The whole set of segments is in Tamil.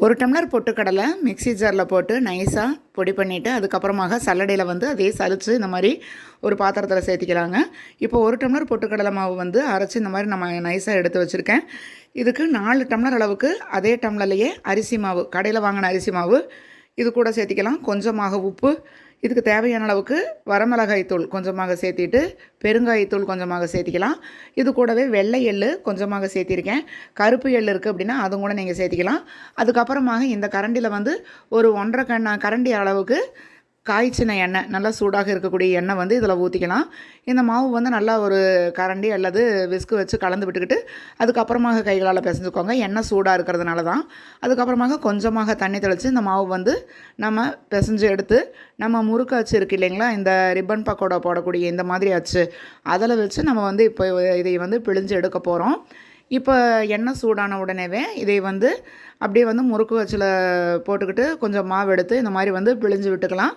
ஒரு டம்ளர் பொட்டுக்கடலை மிக்ஸி ஜாரில் போட்டு நைஸாக பொடி பண்ணிவிட்டு அதுக்கப்புறமாக சல்லடையில் வந்து அதே சலித்து இந்த மாதிரி ஒரு பாத்திரத்தில் சேர்த்திக்கலாங்க. இப்போ ஒரு டம்ளர் பொட்டுக்கடலை மாவு வந்து அரைச்சி இந்த மாதிரி நம்ம நைஸாக எடுத்து வச்சுருக்கேன். இதுக்கு நாலு டம்ளர் அளவுக்கு அதே டம்ளர்லையே அரிசி மாவு கடையில் வாங்கின அரிசி மாவு. இது கூட சேர்த்திக்கலாம். கொஞ்சமாக உப்பு இதுக்கு தேவையான அளவுக்கு வரமிளகாய் தூள் கொஞ்சமாக சேர்த்திட்டு பெருங்காயத்தூள் கொஞ்சமாக சேர்த்திக்கலாம். இது கூடவே வெள்ளை எள்ளு கொஞ்சமாக சேர்த்திருக்கேன். கருப்பு எள் இருக்குது அப்படின்னா அதுவும் கூட நீங்கள் சேர்த்திக்கலாம். அதுக்கப்புறமாக இந்த கரண்டியில் வந்து ஒரு ஒன்றரை கண்ணா கரண்டி அளவுக்கு காய்ச்சின எண்ணெய் நல்லா சூடாக இருக்கக்கூடிய எண்ணெய் வந்து இதில் ஊற்றிக்கலாம் இந்த மாவு வந்து நல்லா ஒரு கரண்டி அல்லது விஸ்கு வச்சு கலந்து விட்டுக்கிட்டு அதுக்கப்புறமாக கைகளால் பிசைஞ்சுக்கோங்க. எண்ணெய் சூடாக இருக்கிறதுனால தான். அதுக்கப்புறமாக கொஞ்சமாக தண்ணி தெளித்து இந்த மாவு வந்து நம்ம பிசைஞ்சு எடுத்து நம்ம முறுக்கு அச்சு இருக்குது இல்லைங்களா? இந்த ரிப்பன் பக்கோடா போடக்கூடிய இந்த மாதிரி அச்சு அதில் வச்சு நம்ம வந்து இப்போ இதை வந்து பிழிஞ்சு எடுக்க போகிறோம் இப்போ எண்ணெய் சூடான உடனேவே இதை வந்து அப்படியே வந்து முறுக்கு வச்சில் போட்டுக்கிட்டு கொஞ்சம் மாவு எடுத்து இந்த மாதிரி வந்து பிழிஞ்சு விட்டுக்கலாம்.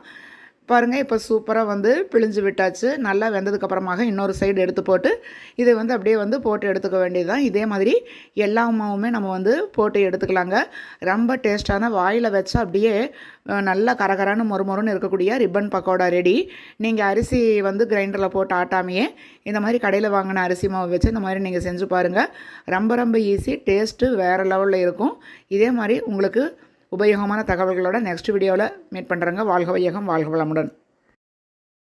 பாருங்கள் இப்போ சூப்பராக வந்து பிழிஞ்சு விட்டாச்சு. நல்லா வெந்ததுக்கப்புறமாக இன்னொரு சைடு எடுத்து போட்டு இதை வந்து அப்படியே வந்து போட்டு எடுத்துக்க வேண்டியது தான் இதே மாதிரி எல்லா மாவுமே நம்ம வந்து போட்டு எடுத்துக்கலாங்க. ரொம்ப டேஸ்ட்டான வாயில் வச்சா அப்படியே நல்லா கரகரான்னு மொறுமொறுன்னு இருக்கக்கூடிய ரிப்பன் பக்கோடா ரெடி நீங்கள் அரிசி வந்து கிரைண்டரில் போட்டு ஆட்டாமையே இந்த மாதிரி கடையில் வாங்கின அரிசி மாவு வச்சு இந்த மாதிரி நீங்கள் செஞ்சு பாருங்கள் ரொம்ப ரொம்ப ஈஸி டேஸ்ட்டு வேறு லெவலில் இருக்கும். இதே மாதிரி உங்களுக்கு உபயோகமான தகவல்களோட நெக்ஸ்ட் வீடியோவில் மீட் பண்ணுறேங்க வாழ்க வையகம் வாழ்க வளமுடன்.